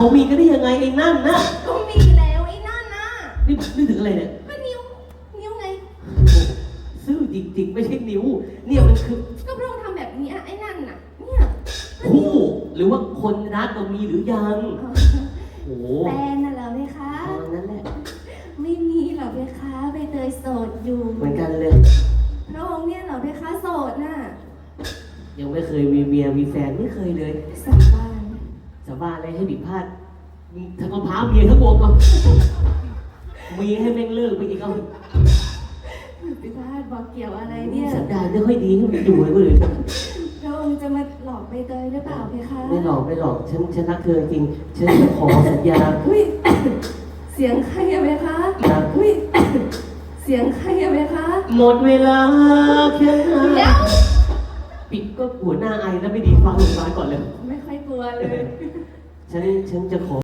เขามีก็ได้ยังไงไอ้นั่นนะก็มีแล้วไอ้นั่นน่ะนี่นึกถึงอะไรเนี่ยก็นิ้ว นิ้วไง ซื่อจริงๆ ไม่ใช่นิ้ว เนี่ยมันคือก็พระองค์ทำแบบเนี้ยไอ้นั่นน่ะ เนี่ยคู่ หรือว่าคนรักเรามีหรือยังเออโอ้โหแฟนน่ะเหรอเพคะตอนนั้นแหละ ไม่มีเหรอเพคะใบเตยโสดอยู่เหมือนกันเลย พระองค์เนี่ยเหรอเพคะโสดน่ะ ยังไม่เคยมีเมียมีแฟนไม่เคยเลย สาบานสา บานอะไรให้ผิดพลาดทั้งมะพร้าวเมียทั้งวงเอามีให้แม่งเลิกไปอีกเอาพิพาทบอกเกี่ยวอะไรเนี่ยสันดานไม่ค่อยดีให้มันอยู่เลยก็เลยพระองค์จะมาหลอกใบเตยหรือเปล่าเพคะไม่หลอกไม่หลอกฉันฉันรักเธอจริงฉันจะขอสัญญาอุ้ยเสียงใครอะเพคะครับอุ้ยเสียงใครอะเพคะหมดเวลาแค่ไหนเดี๋ยวปิดก็หัวหน้าไอแล้วไม่ดีฟังลงมาก่อนเลยไม่ รัวเลย ฉันฉันจะขอ